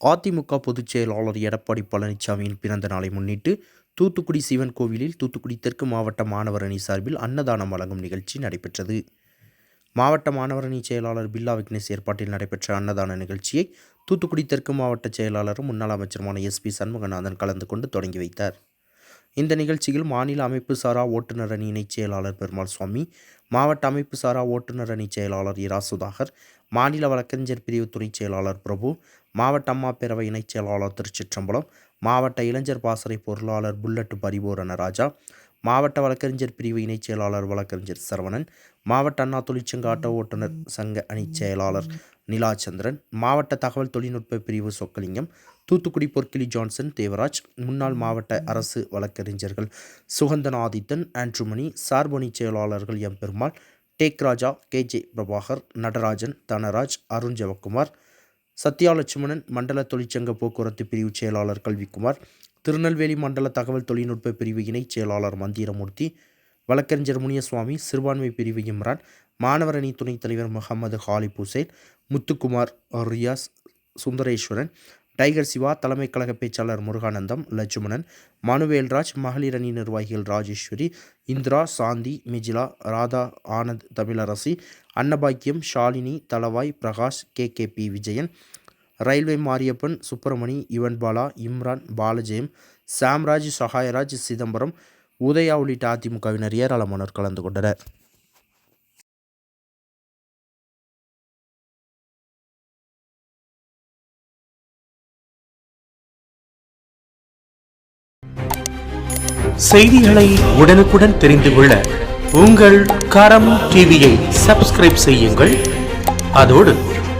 அதிமுக பொதுச் செயலாளர் எடப்பாடி பழனிசாமியின் பிறந்த நாளை முன்னிட்டு தூத்துக்குடி சிவன் கோவிலில் தூத்துக்குடி தெற்கு மாவட்ட மாணவர் அணி சார்பில் அன்னதானம் வழங்கும் நிகழ்ச்சி நடைபெற்றது. மாவட்ட மாணவர் அணி செயலாளர் பில்லா விக்னேஷ் ஏற்பாட்டில் நடைபெற்ற அன்னதான நிகழ்ச்சியை தூத்துக்குடி தெற்கு மாவட்ட செயலாளரும் முன்னாள் அமைச்சருமான எஸ்பி சண்முகநாதன் கலந்து கொண்டு தொடங்கி வைத்தார். இந்த நிகழ்ச்சியில் மாநில அமைப்பு சாரா ஓட்டுநர் அணி இணைச் செயலாளர் பெருமாள் சுவாமி மாவட்ட அமைப்பு சாரா ஓட்டுநர் அணி செயலாளர் இரா சுதாகர் மாநில வழக்கறிஞர் பிரிவு துணைச் செயலாளர் பிரபு மாவட்ட அம்மா பேரவை இணைச் செயலாளர் திருச்சிற்றம்பலம் மாவட்ட இளைஞர் பாசறை பொருளாளர் புல்லட் பரிபூரண ராஜா மாவட்ட வழக்கறிஞர் பிரிவு இணைச் செயலாளர் வழக்கறிஞர் சரவணன் மாவட்ட அண்ணா தொழிற்சங்க ஆட்டோ ஓட்டுநர் சங்க அணிச் செயலாளர் நிலாச்சந்திரன் மாவட்ட தகவல் தொழில்நுட்ப பிரிவு சொக்கலிங்கம் தூத்துக்குடி பொற்கிளி ஜான்சன் தேவராஜ் முன்னாள் மாவட்ட அரசு வழக்கறிஞர்கள் சுகந்தன் ஆதித்தன் ஆண்ட்ருமணி சார்பணி செயலாளர்கள் எம் பெருமாள் டேக் ராஜா கே ஜே பிரபாகர் நடராஜன் தனராஜ் அருண் ஜெவக்குமார் சத்யாலட்சுமணன் மண்டல தொழிற்சங்க போக்குவரத்து பிரிவு செயலாளர் கல்விக்குமார் திருநெல்வேலி மண்டல தகவல் தொழில்நுட்ப பிரிவு இணைச் செயலாளர் மந்திரமூர்த்தி வழக்கறிஞர் முனியசுவாமி சிறுபான்மை பிரிவு இம்ரான் மாணவர் அணி துணைத் தலைவர் முகமது ஹாலிப் ஹுசைன் முத்துக்குமார் ரியாஸ் சுந்தரேஸ்வரன் டைகர் சிவா தலைமை கழக பேச்சாளர் முருகானந்தம் லட்சுமணன் மனுவேல்ராஜ் மகளிர் அணி நிர்வாகிகள் Rajeswari Indira Shanthi Mijila Radha Anand Tamilarasi Annabakkiyam Shalini Thalavai Prakash K K P Vijayan railway Mariappan Subramani Yuvan Bala Imran Balajeyam Samraj Sahayaraj Chidambaram Udaya உள்ளிட்ட அதிமுகவினர் ஏராளமானோர் கலந்து கொண்டனர். செய்திகளை உடனுக்குடன் தெரிந்து கொள்ள உங்கள் கரம் டிவியை சப்ஸ்கிரைப் செய்யுங்கள். அதோடு